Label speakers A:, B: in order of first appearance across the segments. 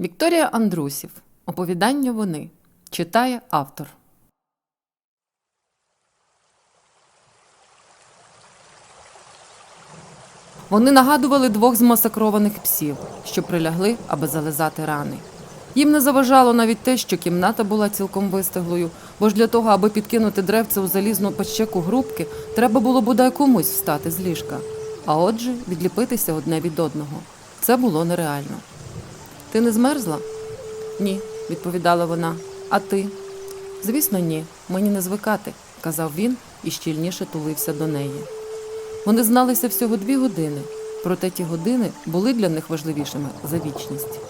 A: Вікторія Андрусів. Оповідання вони. Читає автор. Вони нагадували двох змасакрованих псів, що прилягли, аби зализати рани. Їм не заважало навіть те, що кімната була цілком вистиглою, бо ж для того, аби підкинути древце у залізну пащеку грубки, треба було бодай комусь встати з ліжка, а отже, відліпитися одне від одного. Це було нереально. Ти не змерзла? Ні, відповідала вона. А ти? Звісно, ні, мені не звикати, казав він і щільніше тулився до неї. Вони зналися всього дві години, проте ті години були для них важливішими за вічність.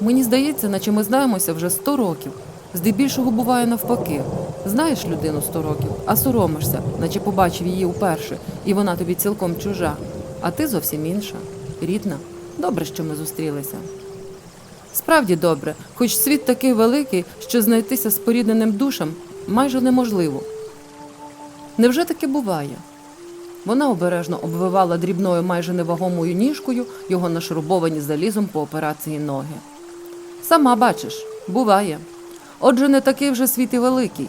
A: Мені здається, наче ми знаємося вже сто років. Здебільшого буває навпаки. Знаєш людину сто років, а соромишся, наче побачив її уперше, і вона тобі цілком чужа. А ти зовсім інша, рідна. Добре, що ми зустрілися. Справді добре, хоч світ такий великий, що знайтися з порідненим душам майже неможливо. Невже таке буває? Вона обережно обвивала дрібною майже невагомою ніжкою його нашрубовані залізом по операції ноги. Сама бачиш, буває. Отже, не такий вже світ і великий.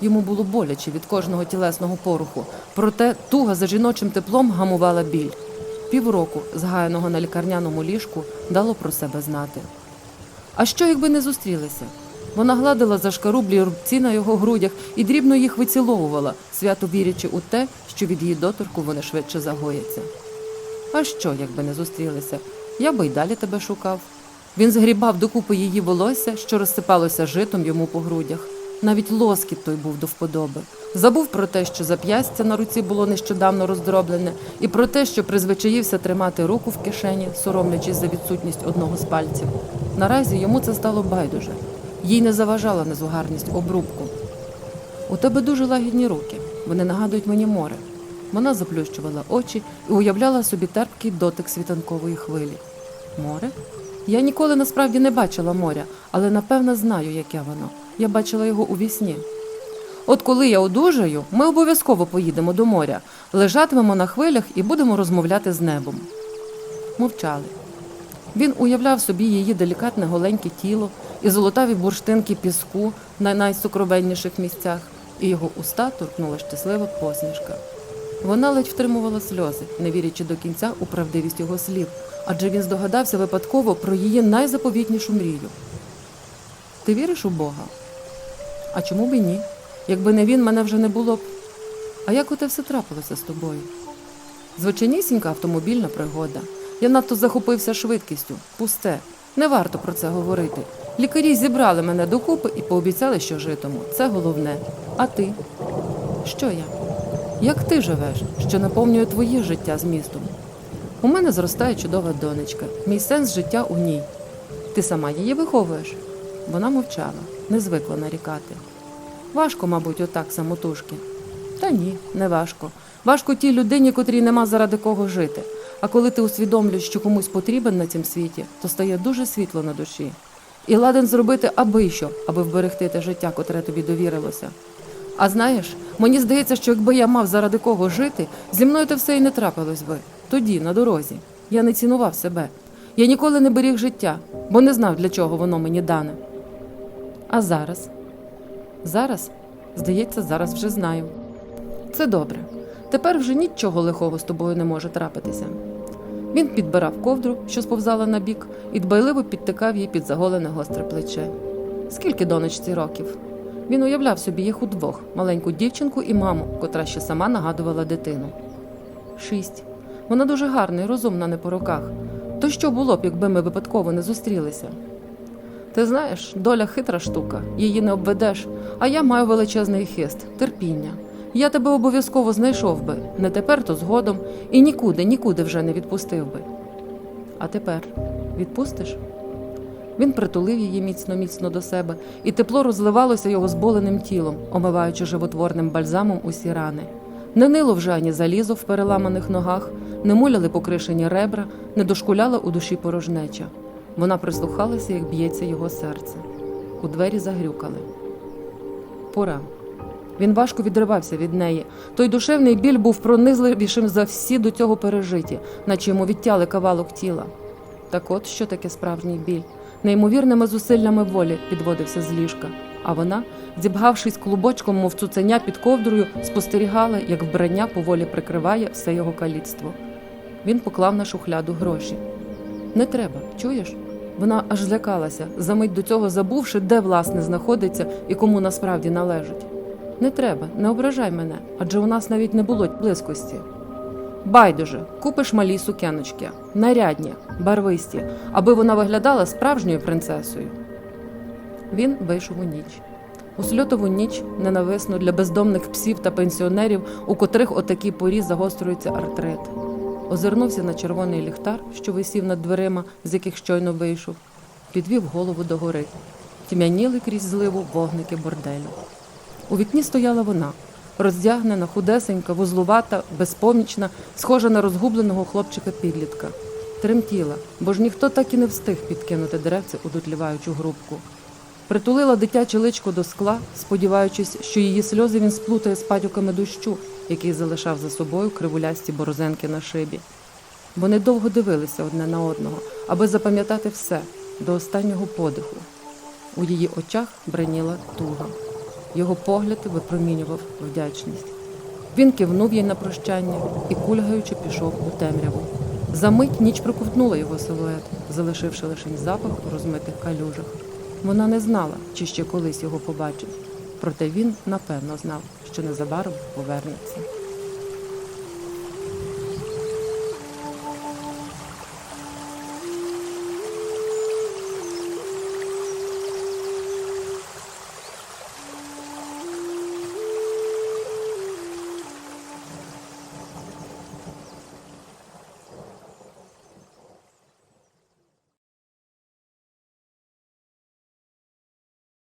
A: Йому було боляче від кожного тілесного поруху, проте туга за жіночим теплом гамувала біль. Півроку, згаяного на лікарняному ліжку, дало про себе знати. А що, якби не зустрілися? Вона гладила зашкарублі рубці на його грудях і дрібно їх виціловувала, свято вірячи у те, що від її доторку вони швидше загояться. А що, якби не зустрілися? Я би й далі тебе шукав. Він згрібав докупи її волосся, що розсипалося житом йому по грудях. Навіть лоскіт той був до вподоби. Забув про те, що зап'ястя на руці було нещодавно роздроблене, і про те, що призвичаївся тримати руку в кишені, соромлячись за відсутність одного з пальців. Наразі йому це стало байдуже. Їй не заважала незугарність обрубку. У тебе дуже лагідні руки. Вони нагадують мені море. Вона заплющувала очі і уявляла собі терпкий дотик світанкової хвилі. Море? Я ніколи насправді не бачила моря, але напевно знаю, яке воно. Я бачила його у вісні. От коли я одужаю, ми обов'язково поїдемо до моря, лежатимемо на хвилях і будемо розмовляти з небом. Мовчали. Він уявляв собі її делікатне голеньке тіло і золотаві бурштинки піску на найсукровенніших місцях, і його уста торкнула щаслива посмішка. Вона ледь втримувала сльози, не вірячи до кінця у правдивість його слів, адже він здогадався випадково про її найзаповітнішу мрію. Ти віриш у Бога? А чому б і ні? Якби не він, мене вже не було б. А як оте все трапилося з тобою? Звичайнісінька автомобільна пригода. Я надто захопився швидкістю, пусте. Не варто про це говорити. Лікарі зібрали мене докупи і пообіцяли, що житиму. Це головне. А ти? Що я? Як ти живеш, що наповнює твоє життя змістом? У мене зростає чудова донечка, мій сенс життя у ній. Ти сама її виховуєш? Вона мовчала, не звикла нарікати. Важко, мабуть, отак самотужки. Та ні, не важко. Важко тій людині, котрій нема заради кого жити. А коли ти усвідомлюєш, що комусь потрібен на цім світі, то стає дуже світло на душі. І ладен зробити аби що, аби вберегти те життя, котре тобі довірилося. А знаєш, мені здається, що якби я мав заради кого жити, зі мною те все і не трапилось би. Тоді, на дорозі. Я не цінував себе. Я ніколи не беріг життя, бо не знав, для чого воно мені дане. А зараз? Зараз, здається, зараз вже знаю. Це добре. Тепер вже нічого лихого з тобою не може трапитися. Він підбирав ковдру, що сповзала на бік, і дбайливо підтикав їй під заголене гостре плече. Скільки донечці років? Він уявляв собі їх удвох маленьку дівчинку і маму, котра ще сама нагадувала дитину. Шість. Вона дуже гарна і розумна не по роках. То що було б, якби ми випадково не зустрілися? Ти знаєш, доля хитра штука, її не обведеш, а я маю величезний хист, терпіння. Я тебе обов'язково знайшов би, не тепер, то згодом, і нікуди, нікуди вже не відпустив би. А тепер відпустиш? Він притулив її міцно міцно до себе, і тепло розливалося його зболеним тілом, омиваючи животворним бальзамом усі рани. Не нило вже ані залізо в переламаних ногах, не муляли покришені ребра, не дошкуляла у душі порожнеча. Вона прислухалася, як б'ється його серце. У двері загрюкали. Пора. Він важко відривався від неї. Той душевний біль був пронизливішим за всі до цього пережиті, наче йому відтяли кавалок тіла. Так от що таке справжній біль? неймовірними зусиллями волі підводився з ліжка, а вона, зібгавшись клубочком, мов цуценя під ковдрою, спостерігала, як вбрання поволі прикриває все його каліцтво. Він поклав на шухляду гроші. Не треба, чуєш? Вона аж злякалася, за мить до цього забувши, де власне знаходиться і кому насправді належить. Не треба, не ображай мене, адже у нас навіть не було близькості. Байдуже, купиш малій сукеночки, нарядні, барвисті, аби вона виглядала справжньою принцесою. Він вийшов у ніч. У сльотову ніч ненависну для бездомних псів та пенсіонерів, у котрих о такій порі загострюється артрит. Озирнувся на червоний ліхтар, що висів над дверима, з яких щойно вийшов, підвів голову догори. Тьмяніли крізь зливу вогники борделю. У вікні стояла вона, роздягнена, худесенька, вузлувата, безпомічна, схожа на розгубленого хлопчика-підлітка. Тремтіла, бо ж ніхто так і не встиг підкинути деревце у дотліваючу грубку. Притулила дитяче личко до скла, сподіваючись, що її сльози він сплутає з патюками дощу, який залишав за собою кривулясті борозенки на шибі. Вони довго дивилися одне на одного, аби запам'ятати все до останнього подиху. У її очах бреніла туга. Його погляд випромінював вдячність. Він кивнув їй на прощання і, кульгаючи, пішов у темряву. За мить ніч проковтнула його силует, залишивши лише запах у розмитих калюжах. Вона не знала, чи ще колись його побачить, проте він напевно знав, що незабаром повернеться.